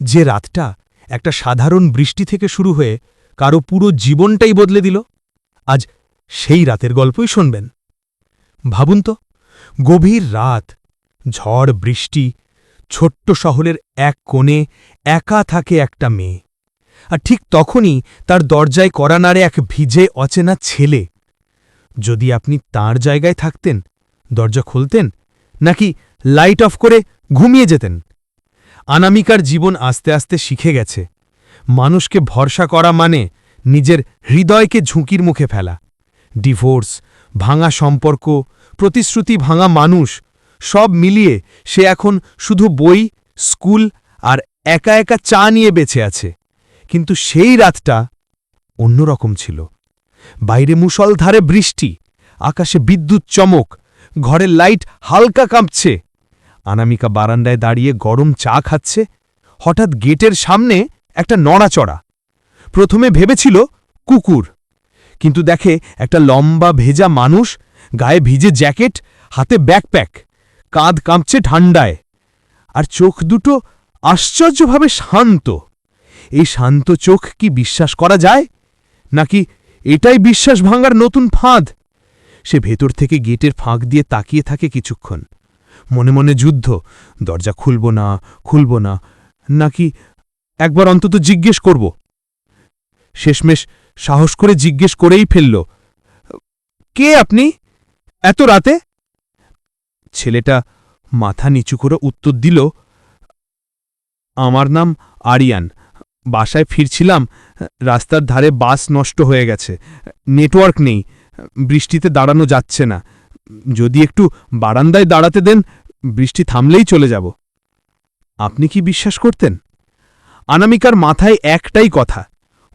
যে রাতটা একটা সাধারণ বৃষ্টি থেকে শুরু হয়ে কারও পুরো জীবনটাই বদলে দিল, আজ সেই রাতের গল্পই শুনবেন। ভাবুন তো, গভীর রাত, ঝড়, বৃষ্টি, ছোট্ট শহরের এক কোণে একা থাকে একটা মেয়ে, আর ঠিক তখনই তার দরজায় করা নাড়ে এক ভিজে অচেনা ছেলে। যদি আপনি তার জায়গায় থাকতেন, দরজা খুলতেন, নাকি লাইট অফ করে ঘুমিয়ে যেতেন? অনামিকার জীবন আস্তে আস্তে শিখে গেছে। মানুষকে ভরসা করা মানে নিজের হৃদয়কে ঝুঁকির মুখে ফেলা। ডিভোর্স, ভাঙা সম্পর্ক, প্রতিশ্রুতি ভাঙা মানুষ, সব মিলিয়ে সে এখন শুধু বই, স্কুল আর একা একা চা নিয়ে বেঁচে আছে। কিন্তু সেই রাতটা অন্যরকম ছিল। বাইরে মুষলধারে বৃষ্টি, আকাশে বিদ্যুৎ চমক, ঘরের লাইট হালকা কাঁপছে। অনামিকা বারান্দায় দাঁড়িয়ে গরম চা খাচ্ছে। হঠাৎ গেটের সামনে একটা নড়াচড়া। প্রথমে ভেবেছিল কুকুর, কিন্তু দেখে একটা লম্বা ভেজা মানুষ, গায়ে ভিজে জ্যাকেট, হাতে ব্যাকপ্যাক, কাঁধ কাঁপছে ঠান্ডায়। আর চোখ দুটো আশ্চর্যভাবে শান্ত। এই শান্ত চোখ কি বিশ্বাস করা যায়? নাকি এটাই বিশ্বাস ভাঙার নতুন ফাঁদ? সে ভেতর থেকে গেটের ফাঁক দিয়ে তাকিয়ে থাকে কিছুক্ষণ। মনে মনে যুদ্ধ। দরজা খুলব না খুলব না। নাকি একবার অন্তত জিজ্ঞেস করব। শেষমেশ সাহস করে জিজ্ঞেস করেই ফেলল, কে আপনি? এত রাতে? ছেলেটা মাথা নিচু করে উত্তর দিল, আমার নাম আরিয়ান। বাসায় ফিরছিলাম, রাস্তার ধারে বাস নষ্ট হয়ে গেছে। নেটওয়ার্ক নেই, বৃষ্টিতে দাঁড়ানো যাচ্ছে না। যদি একটু বারান্দায় দাঁড়াতে দেন, বৃষ্টি থামলেই চলে যাব। আপনি কি বিশ্বাস করতেন? অনামিকার মাথায় একটাই কথা,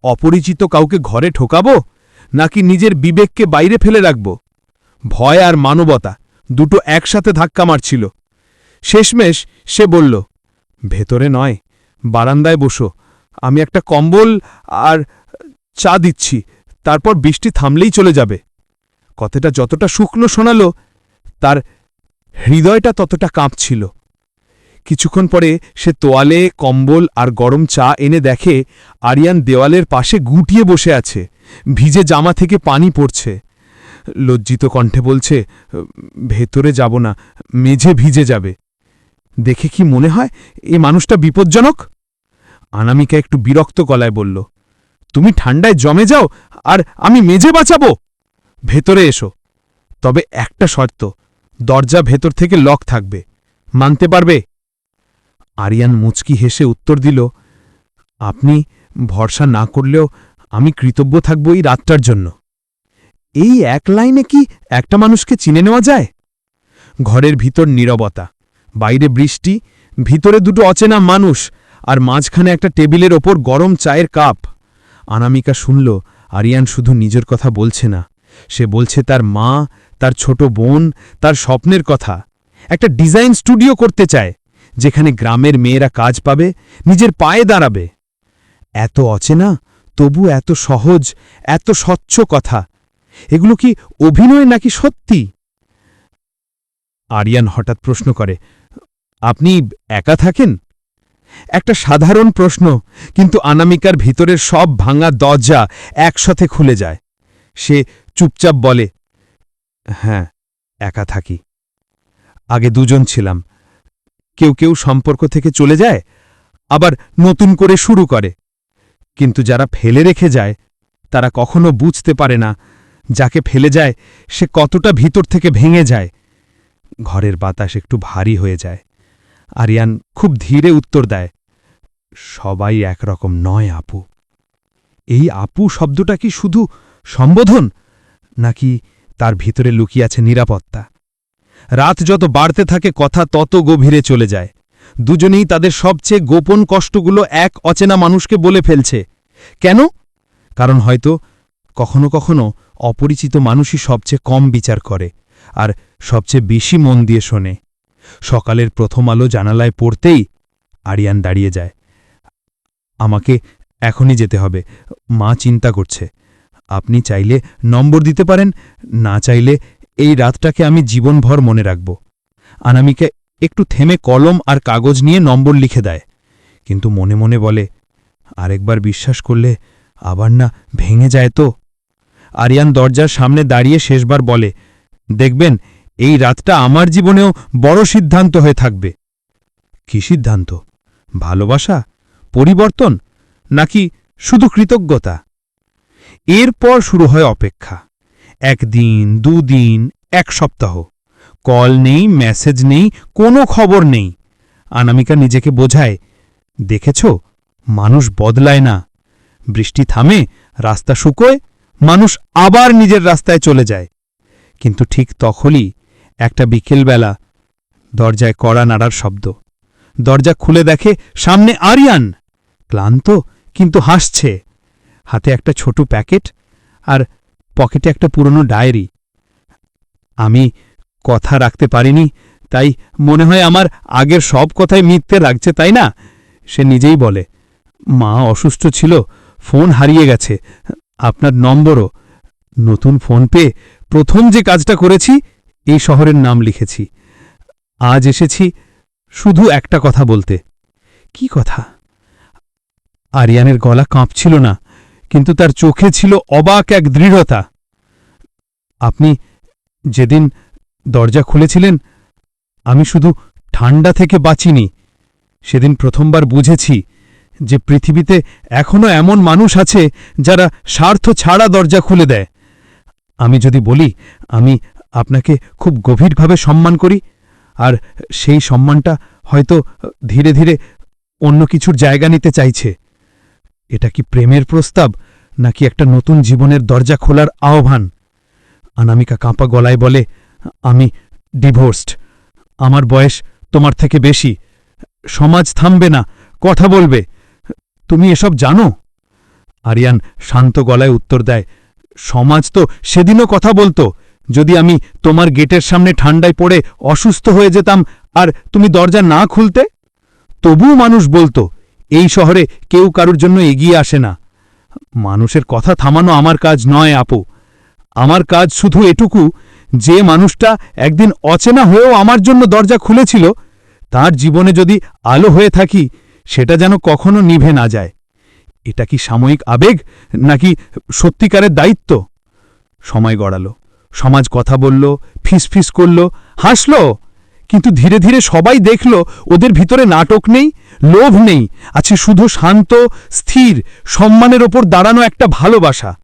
অপরিচিত কাউকে ঘরে ঠোকাবো, নাকি নিজের বিবেককে বাইরে ফেলে রাখব? ভয় আর মানবতা দুটো একসাথে ধাক্কা মারছিল। শেষমেশ সে বলল, ভেতরে নয়, বারান্দায় বসো। আমি একটা কম্বল আর চা দিচ্ছি, তারপর বৃষ্টি থামলেই চলে যাবে। কথাটা যতটা শুকনো শোনাল, তার হৃদয়টা ততটা কাঁপছিল। কিছুক্ষণ পরে সে তোয়ালে কম্বল আর গরম চা এনে দেখে আরিয়ান দেওয়ালের পাশে গুটিয়ে বসে আছে, ভিজে জামা থেকে পানি পড়ছে। লজ্জিত কণ্ঠে বলছে, ভেতরে যাব না, মেঝে ভিজে যাবে। দেখে কি মনে হয় এ মানুষটা বিপজ্জনক? অনামিকা একটু বিরক্ত গলায় বলল, তুমি ঠান্ডায় জমে যাও, আর আমি মেঝে বাঁচাবো? ভেতরে এসো। তবে একটা শর্ত, দরজা ভেতর থেকে লক থাকবে। মানতে পারবে? আরিয়ান মুচকি হেসে উত্তর দিল, আপনি ভরসা না করলেও আমি কৃতজ্ঞ থাকব এই রাতটার জন্য। এই এক লাইনে কি একটা মানুষকে চিনে নেওয়া যায়? ঘরের ভিতর নীরবতা, বাইরে বৃষ্টি, ভিতরে দুটো অচেনা মানুষ, আর মাঝখানে একটা টেবিলের ওপর গরম চায়ের কাপ। অনামিকা শুনল, আরিয়ান শুধু নিজের কথা বলছে না। সে বলছে, তার মা, তার ছোট বোন, তার স্বপ্নের কথা। একটা ডিজাইন স্টুডিও করতে চায়, যেখানে গ্রামের মেয়েরা কাজ পাবে, নিজের পায়ে দাঁড়াবে। এত অচেনা, তবু এত সহজ, এত স্বচ্ছ কথা। এগুলো কি অভিনয় নাকি সত্যি? আরিয়ান হঠাৎ প্রশ্ন করে, আপনি একা থাকেন? একটা সাধারণ প্রশ্ন, কিন্তু আনামিকার ভিতরের সব ভাঙা দরজা একসাথে খুলে যায়। সে চুপচাপ বলে হ্যাঁ একা থাকি। আগে দুজন ছিলাম। কেউ কেউ সম্পর্ক থেকে চলে যায়, আবার নতুন করে শুরু করে। কিন্তু যারা ফেলে রেখে যায়, তারা কখনো বুঝতে পারে না, যাকে ফেলে যায়, সে কতটা ভিতর থেকে ভেঙে যায়। ঘরের বাতাস একটু ভারী হয়ে যায়। আরিয়ান খুব ধীরে উত্তর দেয়, সবাই একরকম নয়, আপু। এই আপু শব্দটা কি শুধু সম্বোধন? নাকি তার ভিতরে লুকিয়ে আছে নিরাপত্তা। রাত যত বাড়তে থাকে, কথা তত গভীরে চলে যায়। দুজনেই তাদের সবচেয়ে গোপন কষ্টগুলো এক অচেনা মানুষকে বলে ফেলছে। কেন? কারণ হয়তো কখনো কখনো অপরিচিত মানুষই সবচেয়ে কম বিচার করে, আর সবচেয়ে বেশি মন দিয়ে শোনে। সকালের প্রথম আলো জানালায় পড়তেই আরিয়ান দাঁড়িয়ে যায়। আমাকে এখনই যেতে হবে। মা চিন্তা করছে। আপনি চাইলে নম্বর দিতে পারেন, না চাইলে এই রাতটাকে আমি জীবনভর মনে রাখব। আনামিকা একটু থেমে কলম আর কাগজ নিয়ে নম্বর লিখে দেয়, কিন্তু মনে মনে বলে, আরেকবার বিশ্বাস করলে আবার না ভেঙে যায় তো? আরিয়ান দরজার সামনে দাঁড়িয়ে শেষবার বলে, দেখবেন, এই রাতটা আমার জীবনেও বড় সিদ্ধান্ত হয়ে থাকবে। কি সিদ্ধান্ত? ভালোবাসা? পরিবর্তন? নাকি শুধু কৃতজ্ঞতা? এরপর শুরু হয় অপেক্ষা। একদিন, দুদিন, এক সপ্তাহ। কল নেই, মেসেজ নেই, কোনো খবর নেই। অনামিকা নিজেকে বোঝায়, দেখেছ? মানুষ বদলায় না। বৃষ্টি থামে, রাস্তা শুকোয়, মানুষ আবার নিজের রাস্তায় চলে যায়। কিন্তু ঠিক তখনই একটা বিকেলবেলা দরজায় কড়া নাড়ার শব্দ। দরজা খুলে দেখে সামনে আরিয়ান। ক্লান্ত, কিন্তু হাসছে। হাতে একটা ছোট প্যাকেট আর পকেটে একটা পুরনো ডায়েরি। আমি কথা রাখতে পারিনি, তাই মনে হয় আমার আগের সব কথাই মিথ্যে লাগছে, তাই না? সে নিজেই বলে, মা অসুস্থ ছিল, ফোন হারিয়ে গেছে, আপনার নম্বরও। নতুন ফোন পেয়ে প্রথম যে কাজটা করেছি, এই শহরের নাম লিখেছি। আজ এসেছি শুধু একটা কথা বলতে। কি কথা? আরিয়ানের গলা কাঁপছিল না কিন্তু তার চোখে ছিল অবাক এক দৃঢ়তা। আপনি যেদিন দরজা খুলেছিলেন, আমি শুধু ঠান্ডা থেকে বাঁচিনি। সেদিন প্রথমবার বুঝেছি যে পৃথিবীতে এখনও এমন মানুষ আছে যারা স্বার্থ ছাড়া দরজা খুলে দেয়। আমি যদি বলি, আমি আপনাকে খুব গভীরভাবে সম্মান করি, আর সেই সম্মানটা হয়তো ধীরে ধীরে অন্য কিছুর জায়গা নিতে চাইছে। এটা কি প্রেমের প্রস্তাব, নাকি একটা নতুন জীবনের দরজা খোলার আহ্বান? অনামিকা কাঁপা গলায় বলে, আমি ডিভোর্সড। আমার বয়স তোমার থেকে বেশি। সমাজ থামবে না, কথা বলবে। তুমি এসব জানো? আরিয়ান শান্ত গলায় উত্তর দেয়, সমাজ তো সেদিনও কথা বলতো, যদি আমি তোমার গেটের সামনে ঠান্ডায় পড়ে অসুস্থ হয়ে যেতাম, আর তুমি দরজা না খুলতে? তবুও মানুষ বলতো এই শহরে কেউ কারুর জন্য এগিয়ে আসে না। মানুষের কথা থামানো আমার কাজ নয়, আপু। আমার কাজ শুধু এটুকু যে মানুষটা একদিন অচেনা হয়েও আমার জন্য দরজা খুলেছিল, তার জীবনে যদি আলো হয়ে থাকি, সেটা যেন কখনো নিভে না যায়। এটা কি সাময়িক আবেগ, নাকি সত্যিকারের দায়িত্ব? সময় গড়ালো। সমাজ কথা বলল, ফিসফিস করল, হাসল। কিন্তু ধীরে ধীরে সবাই দেখল ওদের ভিতরে নাটক নেই, লোভ নেই। আছে শুধু শান্ত, স্থির, সম্মানের ওপর দাঁড়ানো একটা ভালোবাসা।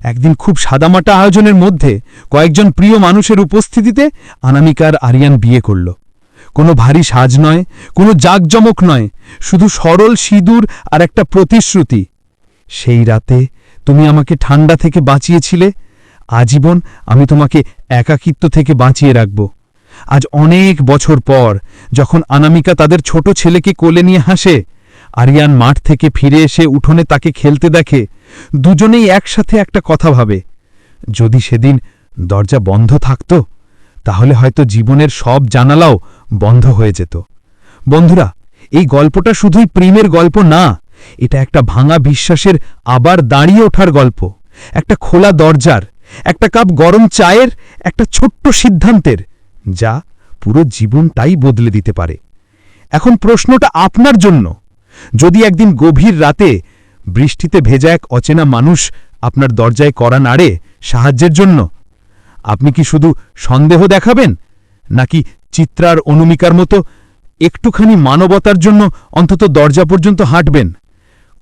একদিন খুব সাদামাটা আয়োজনের মধ্যে কয়েকজন প্রিয় মানুষের উপস্থিতিতে আনামিকার আরিয়ান বিয়ে করল। কোনো ভারী সাজ নয়, কোনো জাকজমক নয়, শুধু সরল, সিঁদুর আর একটা প্রতিশ্রুতি। সেই রাতে তুমি আমাকে ঠান্ডা থেকে বাঁচিয়েছিলে, আজীবন আমি তোমাকে একাকিত্ব থেকে বাঁচিয়ে রাখব। আজ অনেক বছর পর, যখন অনামিকা তাদের ছোট ছেলেকে কোলে নিয়ে হাসে, আরিয়ান মাঠ থেকে ফিরে এসে উঠোনে তাকে খেলতে দেখে, দুজনেই একসাথে একটা কথা ভাবে। যদি সেদিন দরজা বন্ধ থাকত, তাহলে হয়তো জীবনের সব জানালাও বন্ধ হয়ে যেত। বন্ধুরা, এই গল্পটা শুধুই প্রেমের গল্প না, এটা একটা ভাঙা বিশ্বাসের আবার দাঁড়িয়ে ওঠার গল্প। একটা খোলা দরজার, একটা কাপ গরম চায়ের, একটা ছোট্ট সিদ্ধান্তের যা পুরো জীবনটাই বদলে দিতে পারে। এখন প্রশ্নটা আপনার জন্য। যদি একদিন গভীর রাতে বৃষ্টিতে ভেজা এক অচেনা মানুষ আপনার দরজায় করা নাড়ে সাহায্যের জন্য, আপনি কি শুধু সন্দেহ দেখাবেন, নাকি চিত্রার অনুমিকার মতো একটুখানি মানবতার জন্য অন্তত দরজা পর্যন্ত হাঁটবেন?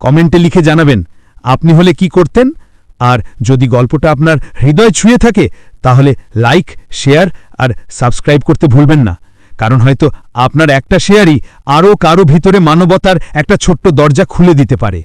কমেন্টে লিখে জানাবেন, আপনি হলে কি করতেন? আর যদি গল্পটা আপনার হৃদয় ছুঁয়ে থাকে, তাহলে লাইক, শেয়ার আর সাবস্ক্রাইব করতে ভুলবেন না। কারণ হয়তো আপনার একটা শেয়ারই আরও কারও ভিতরে মানবতার একটা ছোট্ট দরজা খুলে দিতে পারে।